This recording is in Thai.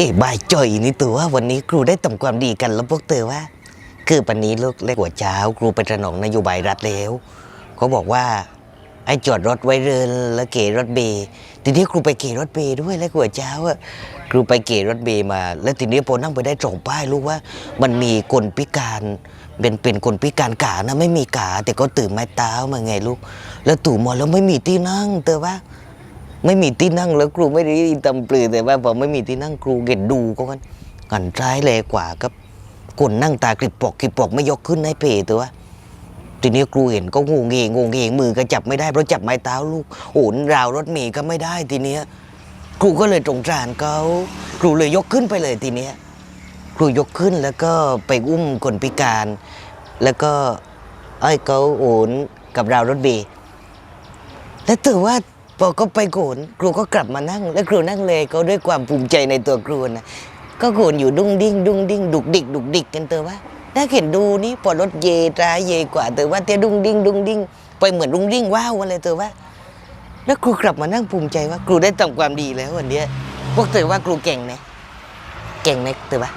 ฮ้บายจ่อยนี่ตัวว่าวันนี้ครูได้ทำความดีกันแล้วพวกเธอว่า คือปันนี้ลูกเล็กหัวเช้า ครูไปตระหนองนโยบายรัฐแล้วเขาบอกว่าไอ้จอดรถไว้เรินแล้วเก๋รถเบย์ทีนี้ครูไปเก๋รถเบย์ด้วยแล้วหัวเช้าอะครูไปเก๋รถเบย์มา แล้วทีนี้พอนั่งไปได้ตรงป้ายลูกว่า มันมีคนพิการเป็นเป็นคนพิการขานะไม่มีขาแต่ก็ตื่นไม้เท้ามาไงลูก แล้วตู่มอแล้วไม่มีที่นั่งเธอว่า ไม่มีที่นั่งแล้วครูไม่ได้ยินตำปลือแต่ว่าพอไม่มีที่นั่งครูเก็ดดูก็กันหันซ้ายแลกว่ากับคนนั่งตากริบปอกกริบปอกไม่ยกขึ้นให้เพตัวทีนี้ครูเห็นก็งงเงงงเงมือก็จับไม่ได้เพราะจับไม้เท้าลูกโอนราวรถเมย์ก็ไม่ได้ทีเนี้ยครูก็เลยตรงสารเขาครูเลยยกขึ้นไปเลยทีเนี้ยครูยกขึ้นแล้วก็ไปอุ้มคนพิการ แล้วก็ไอ้เขาโอนกับราวรถเมย์แล้วถือว่า พอก็ไปโกนครูก็กลับมานั่ง แล้วครูนั่งเลยก็ด้วยความภูมิใจในตัวครูนะก็โกนอยู่ดุ้งดิ้งดุ้งดิ้งดุกดิกดุกดิกกันเตอว่าถ้าเห็นดูนี่พอรถเยตราเยกว่าเตอว่าเตี้ยดุ้งดิ้งดุ้งดิ้งไปเหมือนดุ้งดิ้งว้าวอะไรเตอว่า แล้วครูกลับมานั่งภูมิใจว่าครูได้ทำความดีแล้ววันเนี้ยพวกเตอว่าครูเก่งนะเก่งนะเตอว่า